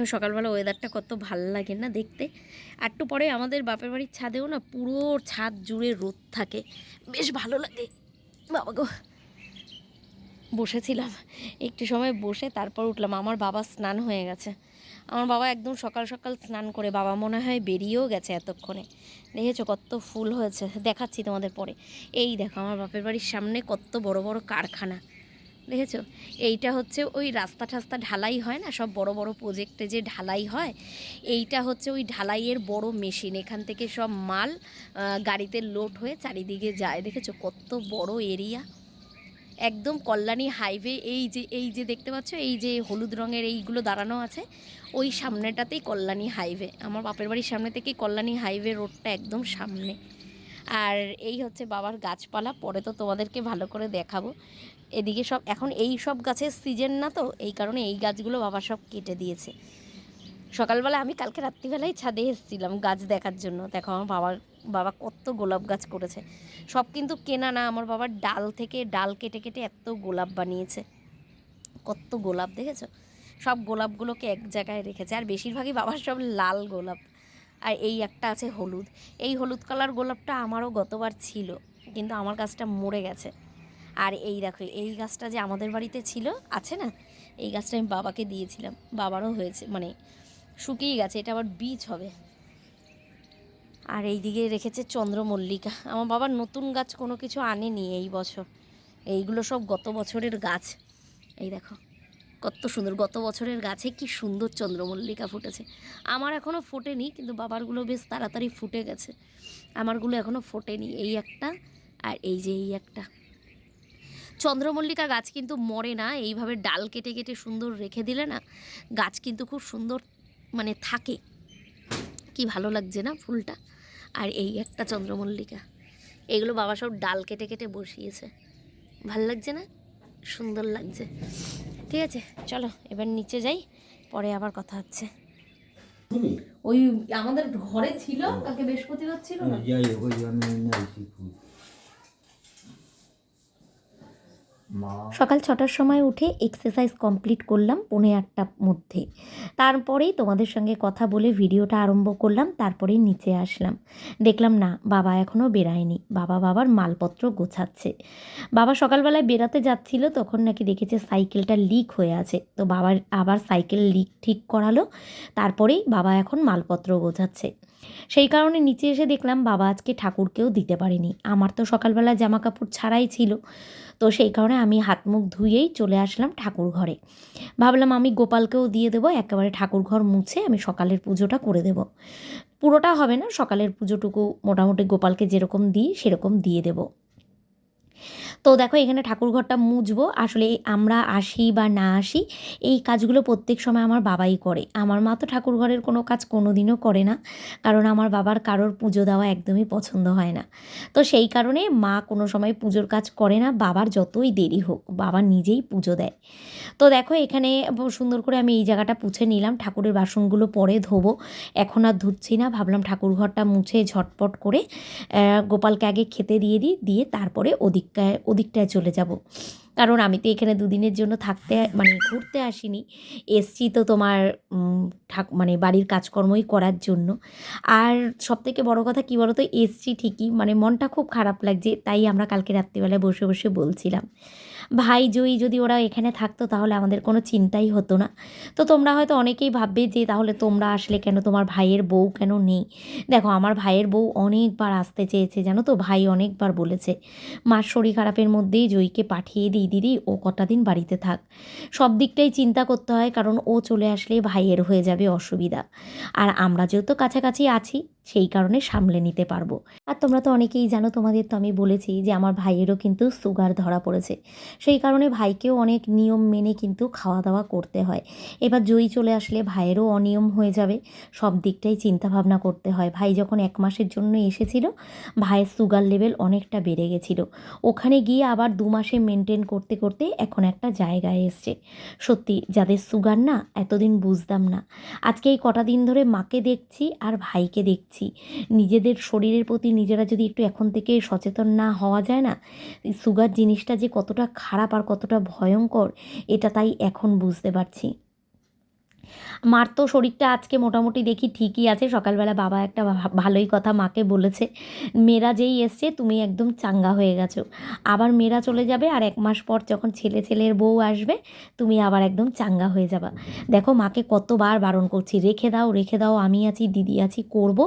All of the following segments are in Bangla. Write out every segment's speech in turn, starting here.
দেখো সকালবেলা ওয়েদারটা কত ভালো লাগে না দেখতে। একটু পরে আমাদের বাপের বাড়ির ছাদেও না পুরো ছাদ জুড়ে রোদ থাকে। বেশ ভালো লাগে। বাবা গো। বসেছিলাম। একটু সময় বসে তারপর উঠলাম। আমার বাবা স্নান হয়ে গেছে। আমার বাবা একদম সকাল সকাল স্নান করে বাবা মনে হয় বেরিয়েও গেছে এতক্ষণে। দেখেছ কত ফুল হয়েছে। দেখাচ্ছি তোমাদের পরে। এই দেখো আমার বাপের বাড়ির সামনে কত বড় বড় কারখানা। দেখেছ এইটা হচ্ছে ওই রাস্তা টাস্তা ঢালাই হয় না? সব বড় বড় প্রজেক্টে যে ঢালাই হয়, এইটা হচ্ছে ওই ঢালাইয়ের বড় মেশিন এখান থেকে সব মাল গাড়িতে লোড হয়ে চারিদিকে যায়। দেখেছ কত বড় এরিয়া একদম কল্যাণী হাইওয়ে এই যে এই যে দেখতে পাচ্ছ, এই যে হলুদ রঙের এইগুলো দাঁড়ানো আছে, ওই সামনেটাতেই কল্যাণী হাইওয়ে আমার বাপের বাড়ির সামনে থেকেই কল্যাণী হাইওয়ে রোডটা একদম সামনে। আর এই হচ্ছে বাবার গাছপালা, পরে তো তোমাদেরকে ভালো করে দেখাবো। এদিকে সব, এখন এই সব গাছের সিজন না তো, এই কারণে এই গাছগুলো বাবা সব কেটে দিয়েছে। সকালবেলা আমি কালকে রাত্রিবেলায় ছাদে এসেছিলাম গাছ দেখার জন্য। দেখো আমার বাবার, বাবা কত গোলাপ গাছ করেছে। সব কিন্তু কেনা না, আমার বাবার ডাল থেকে ডাল কেটে কেটে এত গোলাপ বানিয়েছে। কত গোলাপ, দেখেছ? সব গোলাপগুলোকে এক জায়গায় রেখেছে, আর বেশিরভাগই বাবার সব লাল গোলাপ। আর এই একটা আছে হলুদ। এই হলুদ কালার গোলাপটা আমারও গতবার ছিল, কিন্তু আমার গাছটা মরে গেছে। আর এই দেখো, এই গাছটা যে আমাদের বাড়িতে ছিল, আছে না? এই গাছটা আমি বাবাকে দিয়েছিলাম। বাবারও হয়েছে মানে শুকিয়ে গেছে, এটা আবার বীজ হবে। আর এই দিকে রেখেছে চন্দ্রমল্লিকা। আমার বাবার নতুন গাছ কোনো কিছু আনেনি এই বছর। এইগুলো সব গত বছরের গাছ। এই দেখো, কত সুন্দর, গত বছরের গাছে কি সুন্দর চন্দ্রমল্লিকা ফুটেছে। আমার এখনও ফোটেনি, কিন্তু বাবারগুলো বেশ তাড়াতাড়ি ফুটে গেছে। আমারগুলো এখনও ফোটেনি, এই একটা আর এই যে এই একটা। চন্দ্রমল্লিকা গাছ কিন্তু মরে না এইভাবে ডাল কেটে কেটে সুন্দর রেখে দিলে না গাছ কিন্তু খুব সুন্দর মানে থাকে। কি ভালো লাগছে না ফুলটা? আর এই একটা চন্দ্রমল্লিকা এগুলো বাবা সব ডাল কেটে কেটে বসিয়েছে। ভালো লাগছে না? সুন্দর লাগছে। ঠিক আছে চলো এবার নিচে যাই পরে আবার কথা হচ্ছে। ওই আমাদের ঘরে ছিল কালকে বৃহস্পতিবার ছিল না যাই হোক ওই আমি এনে আইছি ফুল মা সকাল ছটার সময় উঠে এক্সারসাইজ কমপ্লিট করলাম পৌনে আটটার মধ্যে। তারপরেই তোমাদের সঙ্গে কথা বলে ভিডিওটা আরম্ভ করলাম, তারপরেই নিচে আসলাম। দেখলাম, না, বাবা এখনও বেরায়নি। বাবা বাবার মালপত্র গোছাচ্ছে। বাবা সকালবেলায় বেরাতে যাচ্ছিল, তখন নাকি দেখেছে সাইকেলটা লিক হয়ে আছে। তো বাবার আবার সাইকেল লিক ঠিক করালো, তারপরেই বাবা এখন মালপত্র গোছাচ্ছে। সেই কারণে নিচে এসে দেখলাম বাবা আজকে ঠাকুরকেও দিতে পারেনি। আমার তো সকালবেলা জামা কাপড় ছাড়াই ছিল। তো সেই কারণে আমি হাত মুখ ধুয়েই চলে আসলাম ঠাকুর ঘরে। ভাবলাম আমি গোপালকেও দিয়ে দেবো, একেবারে ঠাকুর ঘর মুছে আমি সকালের পুজোটা করে দেব। পুরোটা হবে না, সকালের পুজোটুকু মোটামুটি গোপালকে যেরকম দিই সেরকম দিয়ে দেব। তো দেখো, এখানে ঠাকুর ঘরটা মুছবো। আসলে আমরা আসি বা না আসি, এই কাজগুলো প্রত্যেক সময় আমার বাবাই করে। আমার মা তো ঠাকুর ঘরের কোনো কাজ কোনো দিনও করে না, কারণ আমার বাবার কারোর পুজো দেওয়া একদমই পছন্দ হয় না। তো সেই কারণে মা কোনো সময় পুজোর কাজ করে না, বাবার যতই দেরি হোক, বাবা নিজেই পুজো দেয়। তো দেখো, এখানে সুন্দর করে আমি এই জায়গাটা পুছে নিলাম, ঠাকুরের বাসনগুলো পরে ধোবো। এখন আর ধুচ্ছি না, ভাবলাম ঠাকুর ঘরটা মুছে ঝটপট করে গোপালকে আগে খেতে দিয়ে দিই, দিয়ে তারপরে ওদিকটায় ওদিকটায় চলে যাব। কারণ আমি তো এখানে দুদিনের জন্য থাকতে মানে ঘুরতে আসিনি। এসছি তো তোমার ঠাক মানে বাড়ির কাজকর্মই করার জন্য। আর সব থেকে বড়ো কথা কী বলো তো এসছি ঠিকই মানে মনটা খুব খারাপ লাগছে, তাই আমরা কালকে রাত্রিবেলায় বসে বসে বলছিলাম। ভাই জয়ী যদি ওরা এখানে থাকতো তাহলে আমাদের কোনো চিন্তাই হতো না। তো তোমরা হয়তো অনেকেই ভাববে যে তাহলে তোমরা আসলে কেন তোমার ভাইয়ের বউ কেন নেই? দেখো, আমার ভাইয়ের বউ অনেকবার আসতে চেয়েছে, জানো তো? ভাই অনেকবার বলেছে মার শরীর খারাপের মধ্যেই জয়ীকে পাঠিয়ে দিই দিদি, ও কটা দিন বাড়িতে থাক। সব দিকটাই চিন্তা করতে হয়, কারণ ও চলে আসলে ভাইয়ের হয়ে যাবে অসুবিধা। আর আমরা যেহেতু কাছাকাছি আছি সেই কারণে সামলে নিতে পারব। আর তোমরা তো অনেকেই জানো, তোমাদের তো আমি বলেছি যে আমার ভাইয়েরও কিন্তু সুগার ধরা পড়েছে। সেই কারণে ভাইকেও অনেক নিয়ম মেনে কিন্তু খাওয়া দাওয়া করতে হয়। এবার জয়ী চলে আসলে ভাইয়েরও অনিয়ম হয়ে যাবে। সব দিকটাই চিন্তা ভাবনা করতে হয়। ভাই যখন এক মাসের জন্য এসেছিল, ভাইয়ের সুগার লেভেল অনেকটা বেড়ে গেছিল। ওখানে গিয়ে আবার দু মাসে মেনটেন করতে করতে এখন একটা জায়গায় এসছে। সত্যি, যাদের সুগার না, এতদিন বুঝতাম না। আজকে এই কটা দিন ধরে মাকে দেখছি আর ভাইকে দেখছি। নিজেদের শরীরের প্রতি নিজেরা যদি একটু এখন থেকে সচেতন না হওয়া যায় না সুগার জিনিসটা যে কতটা খারাপ আর কতটা ভয়ঙ্কর, এটা তাই এখন বুঝতে পারছি। মার তো শরীরটা আজকে মোটামুটি দেখি ঠিকই আছে। সকালবেলা বাবা একটা ভালোই কথা মাকে বলেছে। মেয়েরা যেই এসছে, তুমি একদম চাঙ্গা হয়ে গেছো। আবার মেয়েরা চলে যাবে আর এক মাস পর যখন ছেলে ছেলের বউ আসবে, তুমি আবার একদম চাঙ্গা হয়ে যাবা। দেখো মাকে কতবার বারণ করছি, রেখে দাও রেখে দাও, আমি আছি, দিদি আছি, করব।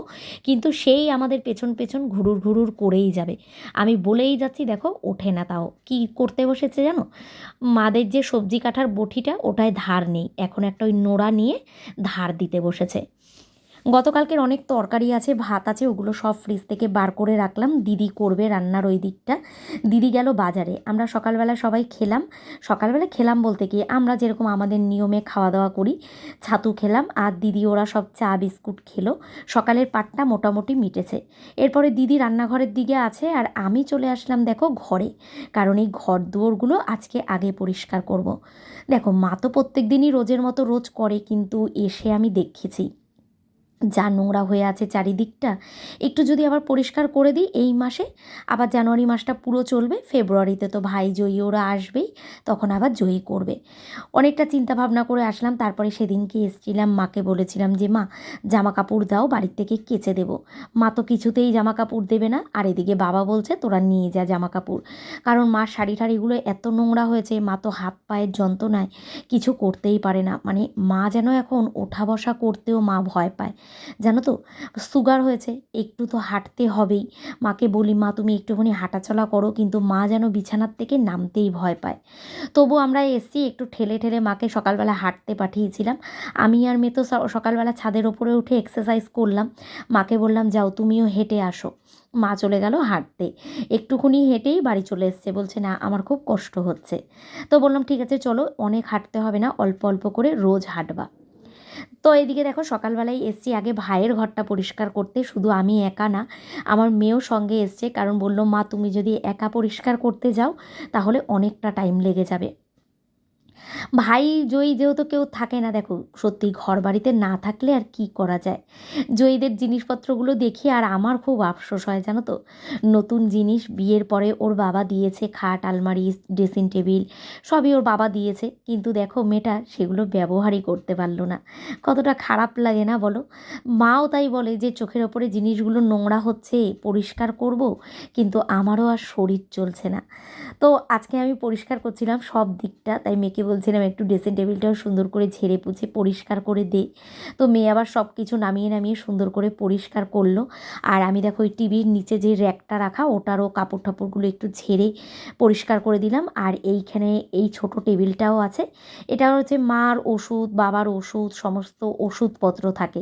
কিন্তু সেই আমাদের পেছন পেছন ঘুরুর ঘুরুর করেই যাবে। আমি বলেই যাচ্ছি, দেখো, ওঠে না তাও। কি করতে বসেছে জানো? মাদের যে সবজি কাটার বটিটা ওটায় ধার নেই। এখন একটা ওই নোড়া নিয়ে ধার দিতে বসেছে। গতকালকের অনেক তরকারি আছে, ভাত আছে, ওগুলো সব ফ্রিজ থেকে বার করে রাখলাম। দিদি করবে রান্নার ওই দিকটা। দিদি গেল বাজারে। আমরা সকালবেলা সবাই খেলাম। সকালবেলা খেলাম বলতে কি, আমরা যেরকম আমাদের নিয়মে খাওয়া দাওয়া করি, ছাতু খেলাম, আর দিদি ওরা সব চা, বিস্কুট খেলো। সকালের পাটটা মোটামুটি মিটেছে। এরপরে দিদি রান্নাঘরের দিকে আছে, আর আমি চলে আসলাম দেখো ঘরে। কারণ এই ঘর দুয়ারগুলো আজকে আগে পরিষ্কার করব। দেখো, মা তো প্রত্যেক দিনই রোজের মতো রোজ করে, কিন্তু এসে আমি দেখেছি। যা নোংরা হয়ে আছে চারিদিকটা, একটু যদি আবার পরিষ্কার করে দিই এই মাসে, আবার জানুয়ারি মাসটা পুরো চলবে, ফেব্রুয়ারিতে তো ভাই জয়ী ওরা আসবেই, তখন আবার জয়ী করবে। অনেকটা চিন্তা ভাবনা করে আসলাম, তারপরে সেদিনকে এসছিলাম, মাকে বলেছিলাম যে, মা জামা কাপড় দাও, বাড়ির থেকে কেচে দেবো। মা তো কিছুতেই জামা কাপড় দেবে না, আর এদিকে বাবা বলছে, তোরা নিয়ে যা জামা কাপড় কারণ মার শাড়ি টাড়িগুলো এত নোংরা হয়েছে, মা তো হাত পায়ের যন্ত্রণায় কিছু করতেই পারে না। মানে মা যেন এখন ওঠা বসা করতেও মা ভয় পায়। জানো তো সুগার হয়েছে, একটু তো হাঁটতে হবেই। মাকে বলি, মা, তুমি একটুখানি হাঁটাচলা করো, কিন্তু মা যেন বিছানার থেকে নামতেই ভয় পায়। তবু আমরা এসছি, একটু ঠেলে ঠেলে মাকে সকালবেলা হাঁটতে পাঠিয়েছিলাম। আমি আর মেয়ে তো সকালবেলা ছাদের ওপরে উঠে এক্সারসাইজ করলাম। মাকে বললাম, যাও, তুমিও হেঁটে আসো। মা চলে গেল হাঁটতে। একটুখানি হেঁটেই বাড়ি চলে এসছে। বলছে, না, আমার খুব কষ্ট হচ্ছে। তো বললাম, ঠিক আছে, চলো, অনেক হাঁটতে হবে না, অল্প অল্প করে রোজ হাঁটবা। তো এদিকে দেখো সকালবেলায় এসছি, আগে ভাইয়ের ঘরটা পরিষ্কার করতে, শুধু আমি একা না, আমার মেয়েও সঙ্গে এসছে, কারণ বলল, মা, তুমি যদি একা পরিষ্কার করতে যাও, তাহলে অনেকটা টাইম লেগে যাবে। ভাই, জয়ী যেহেতু কেউ থাকে না, দেখো, সত্যি ঘর বাড়িতে না থাকলে আর কি করা যায়? জয়ীদের জিনিসপত্রগুলো দেখি আর আমার খুব আফসোস হয়, জানো তো? নতুন জিনিস বিয়ের পরে ওর বাবা দিয়েছে খাট, আলমারি, ড্রেসিং টেবিল, সবই ওর বাবা দিয়েছে। কিন্তু দেখো, মেয়েটা সেগুলো ব্যবহারই করতে পারল না। কতটা খারাপ লাগে না বলো? মাও তাই বলে যে, চোখের ওপরে জিনিসগুলো নোংরা হচ্ছে, পরিষ্কার করব, কিন্তু আমারও আর শরীর চলছে না। তো আজকে আমি পরিষ্কার করছিলাম সব দিকটা, তাই মেয়েকে বলছিলাম, একটু ড্রেসিং টেবিলটাও সুন্দর করে ঝেড়ে পুছে পরিষ্কার করে দে। তো মেয়ে আবার সব কিছু নামিয়ে নামিয়ে সুন্দর করে পরিষ্কার করল। আর আমি দেখো, ওই টিভির নিচে যে র্যাকটা রাখা, ওটারও কাপড় টাপড়গুলো একটু ঝেড়ে পরিষ্কার করে দিলাম। আর এইখানে এই ছোট টেবিলটাও আছে। এটা হচ্ছে মার ওষুধ, বাবার ওষুধ, সমস্ত ওষুধপত্র থাকে।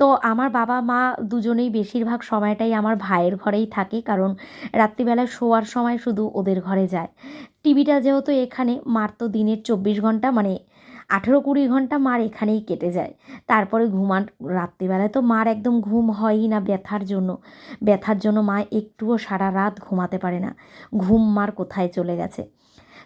তো আমার বাবা মা দুজনেই বেশিরভাগ সময়টাই আমার ভাইয়ের ঘরেই থাকে। কারণ রাত্রিবেলায় শোয়ার সময় শুধু ওদের ঘরে যায়। টিভিটা যেহেতু এখানে, মার তো দিনের চব্বিশ ঘণ্টা মানে আঠেরো কুড়ি ঘণ্টা মার এখানেই কেটে যায়। তারপরে ঘুমান, রাত্রিবেলায় তো মার একদম ঘুম হয়ই না ব্যথার জন্য। ব্যথার জন্য মা একটুও সারা রাত ঘুমাতে পারে না। ঘুম মার কোথায় চলে গেছে?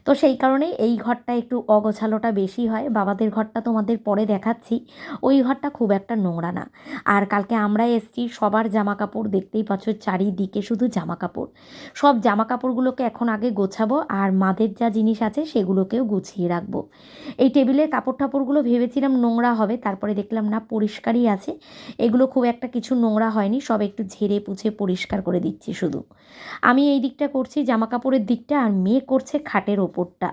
তো সেই কারণেই এই ঘরটা একটু অগোছালোটা বেশি হয়। বাবাদের ঘরটা তোমাদের পরে দেখাচ্ছি। ওই ঘরটা খুব একটা নোংরা না। আর কালকে আমরা এসছি, সবার জামা কাপড় দেখতেই পাচ্ছ চারিদিকে শুধু জামা কাপড় সব জামা কাপড়গুলোকে এখন আগে গোছাবো আর মাদের যা জিনিস আছে সেগুলোকেও গুছিয়ে রাখব। এই টেবিলের কাপড় টাপড়গুলো ভেবেছিলাম নোংরা হবে, তারপরে দেখলাম না পরিষ্কারই আছে। এগুলো খুব একটা কিছু নোংরা হয়নি, সব একটু ঝেড়ে পুছে পরিষ্কার করে দিচ্ছি শুধু। আমি এই দিকটা করছি জামা কাপড়ের দিকটা আর মেয়ে করছে খাটের ওপরটা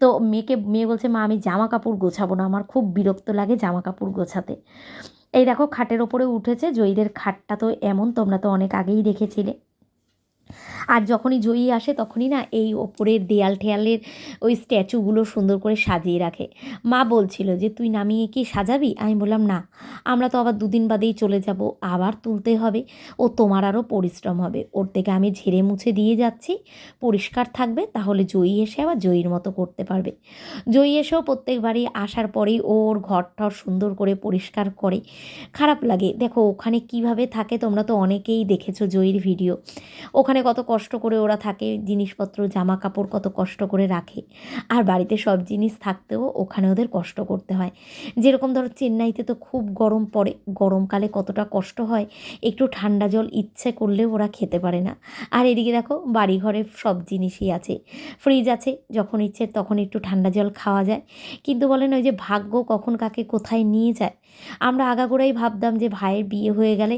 তো মেয়েকে, মেয়ে বলছে, মা, আমি জামা কাপড় গোছাবো না, আমার খুব বিরক্ত লাগে জামা কাপড় গোছাতে। এই দেখো, খাটের ওপরে উঠেছে, জয়ীদের খাটটা তো এমন, তোমরা তো অনেক আগেই দেখেছিলে। আর যখনই জয়ী আসে তখনই না এই ওপরের দেয়াল ঠেয়ালের ওই স্ট্যাচুগুলো সুন্দর করে সাজিয়ে রাখে। মা বলছিল যে, তুই নামিয়ে কি সাজাবি? আমি বললাম, না, আমরা তো আবার দুদিন বাদেই চলে যাব, আবার তুলতে হবে। ও তোমার আরও পরিশ্রম হবে। ওর থেকে আমি ঝেড়ে মুছে দিয়ে যাচ্ছি। পরিষ্কার থাকবে, তাহলে জয়ী এসে আবার জয়ীর মতো করতে পারবে। জয়ী এসেও প্রত্যেকবারই আসার পরেই ওর ঘর টর সুন্দর করে পরিষ্কার করে। খারাপ লাগে। দেখো, ওখানে কীভাবে থাকে তোমরা তো অনেকেই দেখেছ জয়ীর ভিডিও। ওখানে কত কষ্ট করে ওরা থাকে, জিনিসপত্র জামা কাপড় কত কষ্ট করে রাখে। আর বাড়িতে সব জিনিস থাকতেও ওখানে ওদের কষ্ট করতে হয়। যেরকম ধরো চেন্নাইতে তো খুব গরম পড়ে, গরমকালে কতটা কষ্ট হয়, একটু ঠান্ডা জল ইচ্ছে করলেও ওরা খেতে পারে না। আর এদিকে দেখো, বাড়িঘরে সব জিনিসই আছে। ফ্রিজ আছে, যখন ইচ্ছে তখন একটু ঠান্ডা জল খাওয়া যায়। কিন্তু বলেন ওই যে ভাগ্য কখন কাকে কোথায় নিয়ে যায়। আমরা আগাগোড়াই ভাবতাম যে ভাইয়ের বিয়ে হয়ে গেলে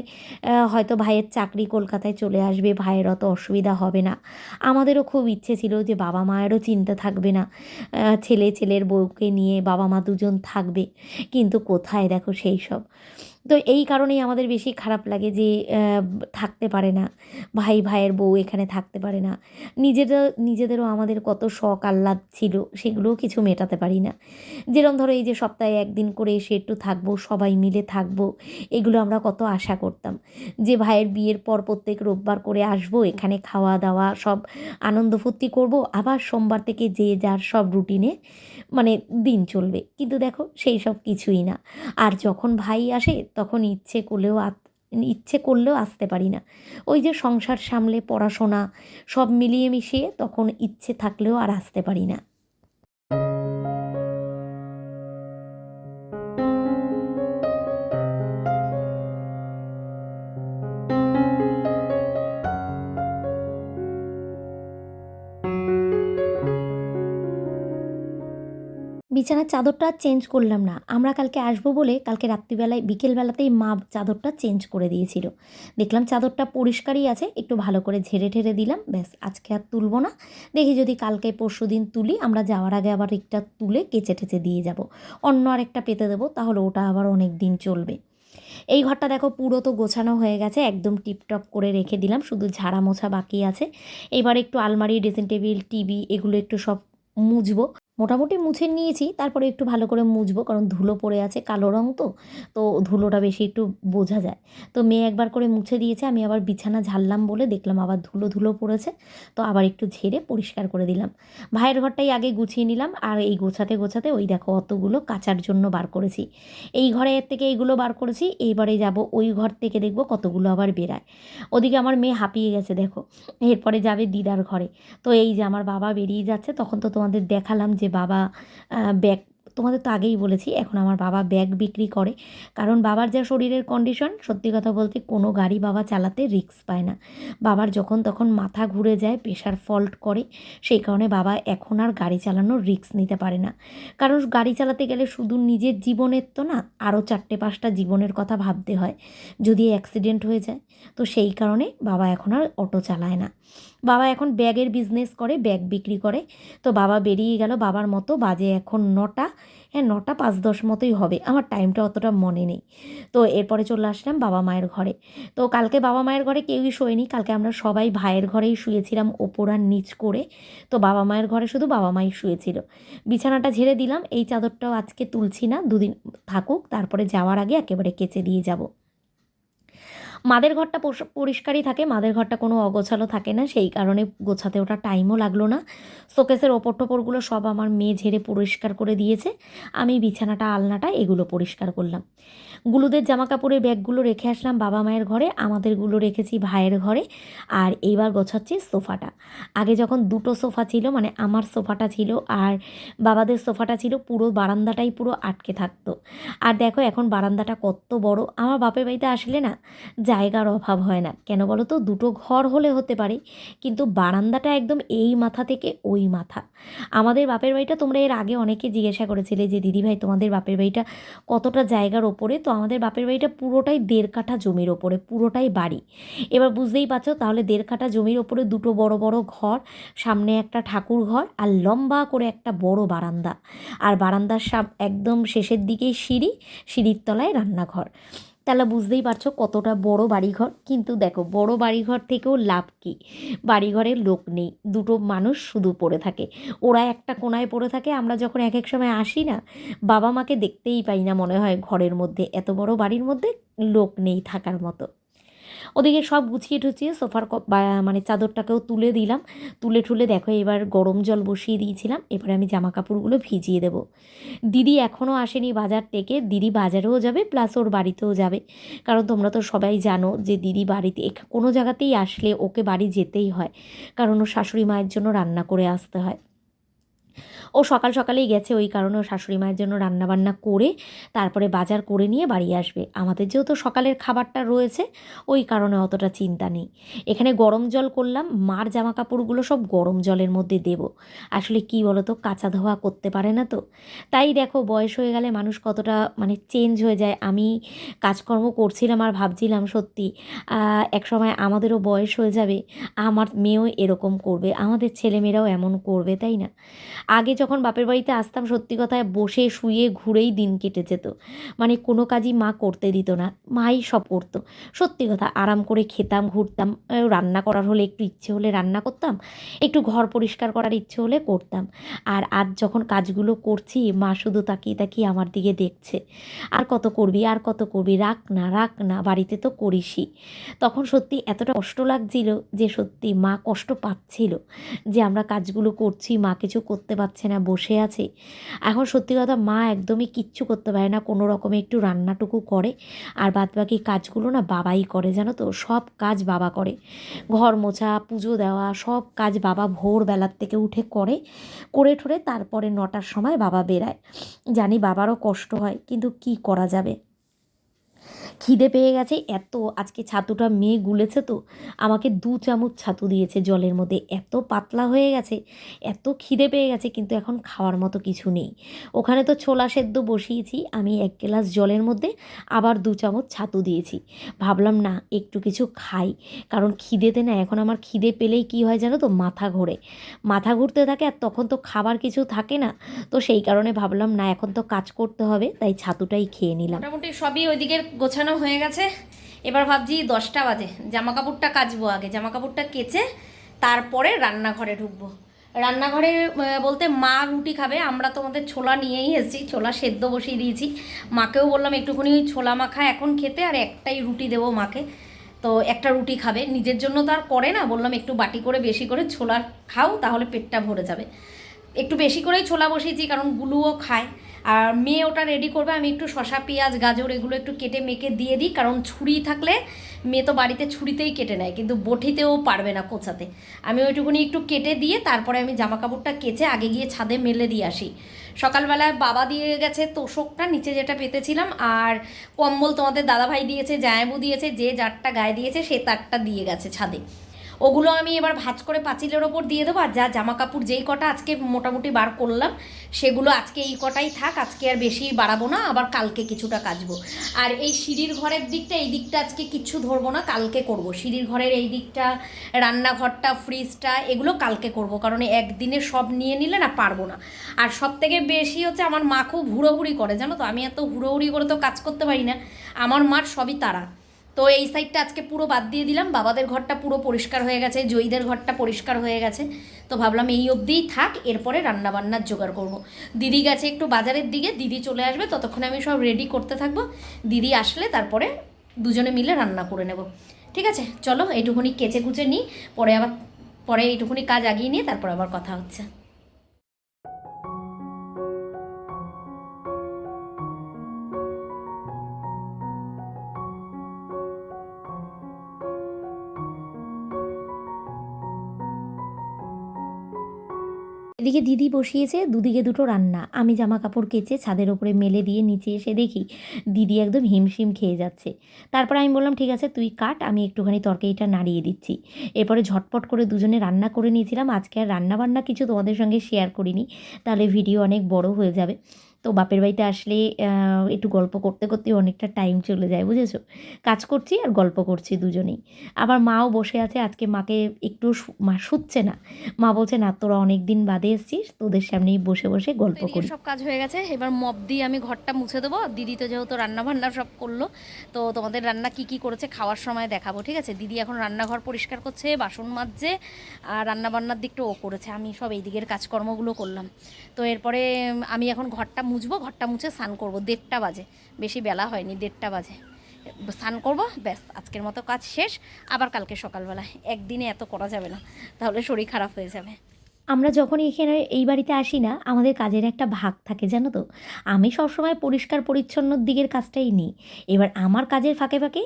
হয়তো ভাইয়ের চাকরি কলকাতায় চলে আসবে, ভাইয়ের অত অসুবিধা হবে না। আমাদেরও খুব ইচ্ছে ছিল যে বাবা মায়েরও চিন্তা থাকবে না। ছেলে, ছেলের বউকে নিয়ে বাবা মা দুজন থাকবে। কিন্তু কোথায় দেখো সেই সব। তো এই কারণেই আমাদের বেশি খারাপ লাগে যে থাকতে পারে না। ভাই, ভাইয়ের বউ এখানে থাকতে পারে না। নিজেদের নিজেদেরও আমাদের কত শখ, আহ্লাদ ছিল, সেগুলোও কিছু মেটাতে পারি না। যেরকম ধরো এই যে সপ্তাহে একদিন করে এসে একটু থাকব, সবাই মিলে থাকব, এগুলো আমরা কত আশা করতাম। যে ভাইয়ের বিয়ের পর প্রত্যেক রোববার করে আসব, এখানে খাওয়া দাওয়া সব আনন্দ ফুর্তি করব, আবার সোমবার থেকে যে যার সব রুটিনে মানে দিন চলবে। কিন্তু দেখো সেই সব কিছুই না। আর যখন ভাই আসে তখন ইচ্ছে করলেও ইচ্ছে করলেও আসতে পারি না। ওই যে সংসার সামলে, পড়াশোনা সব মিলিয়ে মিশিয়ে তখন ইচ্ছে থাকলেও আর আসতে পারি না। বিছানার চাদরটা চেঞ্জ করলাম না। আমরা কালকে আসব বলে কালকে রাত্রিবেলায়, বিকেলবেলাতেই মা চাদরটা চেঞ্জ করে দিয়েছিল। দেখলাম চাদরটা পরিষ্কারই আছে, একটু ভালো করে ঝেড়ে ঠেড়ে দিলাম, ব্যাস আজকে আর তুলবো না। দেখি যদি কালকে পরশু দিন তুলি, আমরা যাওয়ার আগে আবার একটা তুলে কেচে টেচে দিয়ে যাব। অন্য আরেকটা পেতে দেবো, তাহলে ওটা আবার অনেক দিন চলবে। এই ঘরটা দেখো পুরো তো গোছানো হয়ে গেছে, একদম টিপটপ করে রেখে দিলাম, শুধু ঝাড়া মোছা বাকি আছে। এবার একটু আলমারি, ড্রেসিং টেবিল, টিভি, এগুলো একটু সব মুছবো। মোটামুটি মুছে নিয়েছি, তারপরে একটু ভালো করে মুছবো, কারণ ধুলো পড়ে আছে কালো রং তো তো ধুলোটা বেশি একটু বোঝা যায়। তো মেয়ে একবার করে মুছে দিয়েছে, আমি আবার বিছানা ঝাড়লাম বলে দেখলাম আবার ধুলো ধুলো পড়েছে, তো আবার একটু ঝেড়ে পরিষ্কার করে দিলাম। ভাইয়ের ঘরটাই আগে গুছিয়ে নিলাম, আর এই গোছাতে গোছাতে ওই দেখো অতগুলো কাচার জন্য বার করেছি। এই ঘরে এর থেকে এইগুলো বার করেছি এইবারে যাব ওই ঘর থেকে দেখব কতগুলো আবার বেরায়। ওদিকে আমার মেয়ে হাঁপিয়ে গেছে দেখো, এরপরে যাবে দিদার ঘরে। তো এই যে আমার বাবা বেরিয়ে যাচ্ছে, তখন তো তোমাদের দেখালাম যে বাবা ব্যাগ তোমাদের তো আগেই বলেছি, এখন আমার বাবা ব্যাগ বিক্রি করে। কারণ বাবার যা শরীরের কন্ডিশন সত্যি কথা বলতে কোনো গাড়ি বাবা চালাতে রিস্ক পায় না। বাবার যখন তখন মাথা ঘুরে যায় প্রেশার ফল্ট করে, সেই কারণে বাবা এখন আর গাড়ি চালানোর রিস্ক নিতে পারে না। কারণ গাড়ি চালাতে গেলে শুধু নিজের জীবনের তো না আরও চারটে পাঁচটা জীবনের কথা ভাবতে হয়। যদি অ্যাক্সিডেন্ট হয়ে যায়, তো সেই কারণে বাবা এখন আর অটো চালায় না। বাবা এখন ব্যাগের বিজনেস করে, ব্যাগ বিক্রি করে। তো বাবা বেরিয়ে গেল, বাবার মতো বাজে এখন নটা। হ্যাঁ নটা পাঁচ দশ মতোই হবে। আমার টাইমটা অতটা মনে নেই। তো এরপরে চলে আসলাম বাবা মায়ের ঘরে। তো কালকে বাবা মায়ের ঘরে কেউই শোয়নি। কালকে আমরা সবাই ভাইয়ের ঘরেই শুয়েছিলাম ওপর আর নিচ করে। তো বাবা মায়ের ঘরে শুধু বাবা মাই শুয়েছিল। বিছানাটা ঝেড়ে দিলাম। এই চাদরটাও আজকে তুলছি না। দুদিন থাকুক, তারপরে যাওয়ার আগে একেবারে কেচে দিয়ে যাব। মাদের ঘরটা পরিষ্কারই থাকে, মাদের ঘরটা কোনো অগোছালো থাকে না, সেই কারণে গোছাতে ওটা টাইমও লাগল না। শোকেসের ওপর টোপরগুলো সব আমার মেয়ে ঝেড়ে পরিষ্কার করে দিয়েছে। আমি বিছানাটা, আলনাটা এগুলো পরিষ্কার করলাম। গুলুদের জামা কাপড়ের ব্যাগগুলো রেখে আসলাম বাবা মায়ের ঘরে, আমাদেরগুলো রেখেছি ভাইয়ের ঘরে, আর এইবার গোছাচ্ছি সোফাটা। আগে যখন দুটো সোফা ছিল মানে আমার সোফাটা ছিল আর বাবাদের সোফাটা ছিল, পুরো বারান্দাটাই পুরো আটকে থাকতো। আর দেখো এখন বারান্দাটা কত বড়, আমার বাপের বাড়িতে আসলে না জায়গার অভাব হয় না। কেন বলো তো দুটো ঘর হলে হতে পারে, কিন্তু বারান্দাটা একদম এই মাথা থেকে ওই মাথা। আমাদের বাপের বাড়িটা তোমরা এর আগে অনেকে জিজ্ঞাসা করেছিলে যে দিদিভাই তোমাদের বাপের বাড়িটা কতটা জায়গার ওপরে? তো আমাদের বাপের বাড়িটা পুরোটাই দেড় কাঠা জমির ওপরে, পুরোটাই বাড়ি। এবার বুঝতেই পারছ, তাহলে দেড় কাঠা জমির ওপরে দুটো বড় বড় ঘর, সামনে একটা ঠাকুর ঘর আর লম্বা করে একটা বড় বারান্দা। আর বারান্দার সাম, একদম শেষের দিকেই সিঁড়ি, সিঁড়ির তলায় রান্নাঘর। তাহলে বুঝতেই পারছ কতটা বড় বাড়িঘর। কিন্তু দেখো, বড় বাড়িঘর থেকেও লাভ কী? বাড়িঘরে লোক নেই, দুটো মানুষ শুধু পড়ে থাকে। ওরা একটা কোনায় পড়ে থাকে, আমরা যখন এক এক সময় আসি না, বাবা মাকে দেখতেই পাই না মনে হয় ঘরের মধ্যে, এত বড় বাড়ির মধ্যে লোক নেই থাকার মতো। ওদিকে সব গুছিয়ে টুছিয়ে সোফার মানে চাদরটাকেও তুলে দিলাম। তুলে ঠুলে দেখো এবার গরম জল বসিয়ে দিয়েছিলাম। এবারে আমি জামা কাপড়গুলো ভিজিয়ে দেবো। দিদি এখনও আসেনি বাজার থেকে। দিদি বাজারেও যাবে, প্লাস ওর বাড়িতেও যাবে। কারণ তোমরা তো সবাই জানো যে দিদি বাড়িতে কোনো জায়গাতেই আসলে ওকে বাড়ি যেতেই হয়। কারণ ওর শাশুড়ি মায়ের জন্য রান্না করে আসতে হয়। ও সকাল সকালেই গেছে ওই কারণে ও শাশুড়ি মায়ের জন্য রান্নাবান্না করে তারপরে বাজার করে নিয়ে বাড়ি আসবে। আমাদের যেহেতু সকালের খাবারটা রয়েছে, ওই কারণে অতটা চিন্তা নেই। এখানে গরম জল করলাম, মার জামা কাপড়গুলো সব গরম জলের মধ্যে দেব। আসলে কি বলো তো কাঁচা ধোয়া করতে পারে না তো। তাই দেখো, বয়স হয়ে গেলে মানুষ কতটা মানে চেঞ্জ হয়ে যায়। আমি কাজকর্ম করছিলাম আর ভাবছিলাম সত্যি এক সময় আমাদেরও বয়স হয়ে যাবে, আমার মেয়েও এরকম করবে, আমাদের ছেলেমেয়েরাও এমন করবে, তাই না? আগে যখন বাপের বাড়িতে আসতাম, সত্যি কথায় বসে, শুয়ে, ঘুরেই দিন কেটে যেত। মানে কোনো কাজই মা করতে দিত না, মাই সব করতো। সত্যি কথা, আরাম করে খেতাম, ঘুরতাম রান্না করার হলে একটু ইচ্ছে হলে রান্না করতাম, একটু ঘর পরিষ্কার করার ইচ্ছে হলে করতাম। আর আজ যখন কাজগুলো করছি, মা শুধু তাকিয়ে তাকিয়ে আমার দিকে দেখছে। আর কত করবি, আর কত করবি, রাখ না রাখ না, বাড়িতে তো করিসই। তখন সত্যি এতটা কষ্ট লাগছিল যে সত্যি মা কষ্ট পাচ্ছিল যে আমরা কাজগুলো করছি, মা কিছু করতে পারছে না, বসে আছে। এখন সত্যি কথা মা একদমই কিচ্ছু করতে পারে না, কোনো রকমে একটু রান্নাটুকু করে। আর বাদবাকি কাজগুলো না বাবাই করে, জানো তো? সব কাজ বাবা করে। ঘর মোছা, পুজো দেওয়া, সব কাজ বাবা ভোরবেলার থেকে উঠে করে করে ঠোরে তারপরে নটার সময় বাবা বেরায়। জানি বাবারও কষ্ট হয়, কিন্তু কি করা যাবে? খিদে পেয়ে গেছে, এত আজকে ছাতুটা মেয়ে গুলেছে তো, আমাকে দু চামচ ছাতু দিয়েছে জলের মধ্যে, এত পাতলা হয়ে গেছে, এত খিদে পেয়ে গেছে কিন্তু এখন খাওয়ার মতো কিছু নেই। ওখানে তো ছোলা সেদ্ধ বসিয়েছি, আমি এক গ্লাস জলের মধ্যে আবার দু চামচ ছাতু দিয়েছি। ভাবলাম না, একটু কিছু খাই, কারণ খিদেতে না এখন আমার খিদে পেলেই কি হয় জানো তো, মাথা ঘোরে। মাথা ঘুরতে থাকে আর তখন তো খাবার কিছু থাকে না, তো সেই কারণে ভাবলাম না, এখন তো কাজ করতে হবে, তাই ছাতুটাই খেয়ে নিলাম। মোটামুটি সবই ওইদিকে গোছানো হয়ে গেছে। এবার ভাবছি দশটা বাজে। জামা কাপড়টা কাচবো আগে। জামা কাপড়টা কেচে তারপরে রান্নাঘরে ঢুকবো। রান্নাঘরে বলতে মা রুটি খাবে। আমরা তোমাদের ছোলা নিয়েই এসেছি। ছোলা সেদ্ধ বসিয়ে দিয়েছি। মাকেও বললাম একটুখানি ছোলা মাখা এখন খেতে, আর একটাই রুটি দেবো মাকে। তো একটা রুটি খাবে। নিজের জন্য তো আর করে না। বললাম একটু বাটি করে, বেশি করে ছোলা খাও, তাহলে পেটটা ভরে যাবে। একটু বেশি করেই ছোলা বসিয়েছি, কারণ গুলুও খায়। আর মেয়ে ওটা রেডি করবে, আমি একটু শশা পেঁয়াজ, গাজর এগুলো একটু কেটে মেখে দিয়ে দিই, কারণ ছুরি থাকলে মেয়ে তো বাড়িতে ছুরিতেই কেটে নেয়, কিন্তু বটিতেও পারবে না কোচাতে। আমি ওইটুকুনি একটু কেটে দিয়ে তারপরে আমি জামা কাপড়টা কেচে আগে গিয়ে ছাদে মেলে দিয়ে আসি। সকালবেলায় বাবা দিয়ে গেছে তোষকটা, নিচে যেটা পেতেছিলাম, আর কম্বল তোমাদের দাদাভাই দিয়েছে জায়াবু দিয়েছে, যে যারটা গায়ে দিয়েছে সে তারটা দিয়ে গেছে ছাদে। ওগুলো আমি এবার ভাঁজ করে পাঁচিলের ওপর দিয়ে দেবো, আর যা জামা কাপড় যেই কটা আজকে মোটামুটি বার করলাম, সেগুলো আজকে এই কটাই থাক, আজকে আর বেশি বাড়াবো না, আবার কালকে কিছুটা কাচবো। আর এই সিঁড়ির ঘরের দিকটা, এই দিকটা আজকে কিচ্ছু ধরবো না, কালকে করব। সিঁড়ির ঘরের এই দিকটা, রান্নাঘরটা ফ্রিজটা এগুলো কালকে করব, কারণ একদিনে সব নিয়ে নিলে না পারব না। আর সব থেকে বেশি হচ্ছে আমার মা খুব হুড়োহুড়ি করে, জানো তো? আমি এত হুড়োহুড়ি করে তো কাজ করতে পারি না। আমার মার সবই তারা। তো এই সাইডটা আজকে পুরো বাদ দিয়ে দিলাম। বাবাদের ঘরটা পুরো পরিষ্কার হয়ে গেছে, জয়ীদের ঘরটা পরিষ্কার হয়ে গেছে। তো ভাবলাম এই অবধিই থাক, এরপরে রান্না বান্নার জোগাড় করব। দিদি গেছে একটু বাজারের দিকে, দিদি চলে আসবে, ততক্ষণে আমি সব রেডি করতে থাকব। দিদি আসলে তারপরে দুজনে মিলে রান্না করে নেব। ঠিক আছে? চলো, এইটুকুনি কেচে কুচে নিই, পরে আবার, পরে এইটুকুনি কাজ আগিয়ে নিয়ে তারপর আবার কথা হচ্ছে। এদিকে দিদি বসিয়েছে, দুদিকে দুটো রান্না। আমি জামা কাপড় কেচে ছাদের ওপরে মেলে দিয়ে নিচে এসে দেখি দিদি একদম হিমশিম খেয়ে যাচ্ছে। তারপর আমি বললাম, ঠিক আছে, তুই কাট, আমি একটুখানি তরকারিটা নাড়িয়ে দিচ্ছি। এরপরে ঝটপট করে দুজনে রান্না করে নিয়েছিলাম। আজকে আর রান্না বান্না কিছু তোমাদের সঙ্গে শেয়ার করিনি, তাহলে ভিডিও অনেক বড় হয়ে যাবে। তো বাপের বাড়িতে আসলে একটু গল্প করতে করতে অনেকটা টাইম চলে যায় বুঝেছ? কাজ করছি আর গল্প করছি দুজনেই। আবার মাও বসে আছে আজকে মাকে একটু মা শুচ্ছে না। মা বলছে না তোরা অনেক দিন বাদে এসছিস তোদের সামনেই বসে বসে গল্প করি। সব কাজ হয়ে গেছে এবার মপ দিয়ে আমি ঘরটা মুছে দেবো। দিদি তো যেহেতু রান্না বান্না সব করল তো তোমাদের রান্না কি কি করেছে খাওয়ার সময় দেখাবো ঠিক আছে? দিদি এখন রান্নাঘর পরিষ্কার করছে বাসন মাজছে আর রান্নাবান্নার দিকটা ও করেছে। আমি সব এই দিকের কাজকর্মগুলো করলাম। তো এরপরে আমি এখন ঘরটা মুছবো, ঘরটা মুছে স্নান করব। দেড়টা বাজে, বেশি বেলা হয়নি, দেড়টা বাজে। স্নান করব, ব্যাস, আজকের মতো কাজ শেষ। আবার কালকে সকালবেলা একদিনে এত করা যাবে না, তাহলে শরীর খারাপ হয়ে যাবে। আমরা যখন এখানে এই বাড়িতে আসি না, আমাদের কাজের একটা ভাগ থাকে, জানো তো? আমি সবসময় পরিষ্কার পরিচ্ছন্নর দিকের কাজটাই নিই। এবার আমার কাজের ফাঁকে ফাঁকে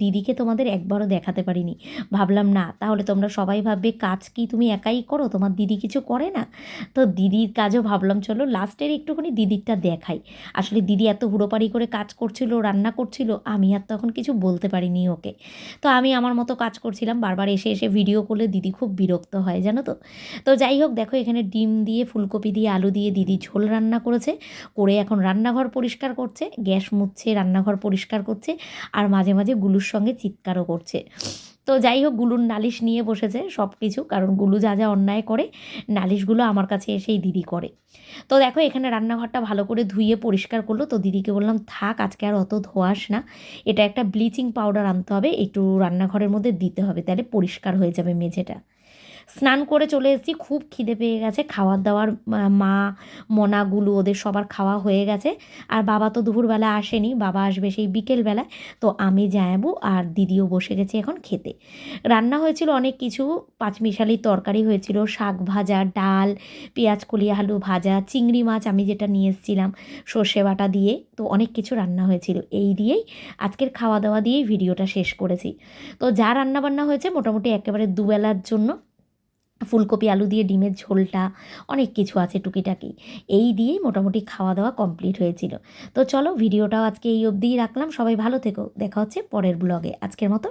দিদিকে তোমাদের একবারও দেখাতে পারিনি। ভাবলাম, না, তাহলে তোমরা সবাই ভাববে, কাজ কি তুমি একাই করো? তোমার দিদি কিছু করে না? তো দিদির কাজও ভাবলাম, চলো, লাস্টের একটুখানি দিদিরটা দেখাই। আসলে দিদি এত হুড়োপাড়ি করে কাজ করছিল, রান্না করছিল, আমি আর তখন কিছু বলতে পারিনি ওকে। তো আমি আমার মতো কাজ করছিলাম, বারবার এসে এসে ভিডিও করলে দিদি খুব বিরক্ত হয়, জানো তো? তো যাই হোক, দেখো এখানে ডিম দিয়ে, ফুলকপি দিয়ে, আলু দিয়ে দিদি ঝোল রান্না করেছে। করে এখন রান্নাঘর পরিষ্কার করছে, গ্যাস মুছছে, রান্নাঘর পরিষ্কার করছে, আর মাঝে মাঝে গুলুর সঙ্গে চিৎকারও করছে। তো যাই হোক, গুলুর নালিশ নিয়ে বসেছে সব কিছু কারণ গুলু যা যা অন্যায় করে, নালিশগুলো আমার কাছে এসেই দিদি করে। তো দেখো, এখানে রান্নাঘরটা ভালো করে ধুয়ে পরিষ্কার করল। তো দিদিকে বললাম, থাক, আজকে আর অত ধোয়াস না। এটা একটা ব্লিচিং পাউডার আনতে হবে, একটু রান্নাঘরের মধ্যে দিতে হবে, তাহলে পরিষ্কার হয়ে যাবে মেঝেটা। স্নান করে চলে এসেছি, খুব খিদে পেয়ে গেছে। খাওয়ার দাওয়ার, মা- মনাগুলো ওদের সবার খাওয়া হয়ে গেছে। আর বাবা তো দুপুরবেলা আসেনি, বাবা আসবে সেই বিকেলবেলায়। তো আমি যাব আর দিদিও বসে গেছে এখন খেতে। রান্না হয়েছিল অনেক কিছু পাঁচমিশালি তরকারি হয়েছিল, শাক ভাজা, ডাল, পেঁয়াজ, কলি, আলু ভাজা, চিংড়ি মাছ আমি যেটা নিয়ে এসেছিলাম সর্ষে বাটা দিয়ে, তো অনেক কিছু রান্না হয়েছিল। এই দিয়েই আজকের খাওয়া দাওয়া দিয়েই ভিডিওটা শেষ করেছি। তো যা রান্না বান্না হয়েছে মোটামুটি একেবারে দুবেলার জন্য। ফুলকপি, আলু দিয়ে ডিমের ঝোলটা, অনেক কিছু আছে টুকিটাকি। এই দিয়ে মোটামুটি খাওয়া দাওয়া কমপ্লিট হয়েছিল। তো চলো, ভিডিওটাও আজকে এই অবধিই রাখলাম। সবাই ভালো থেকো। দেখা হচ্ছে পরের ব্লগে। আজকের মতো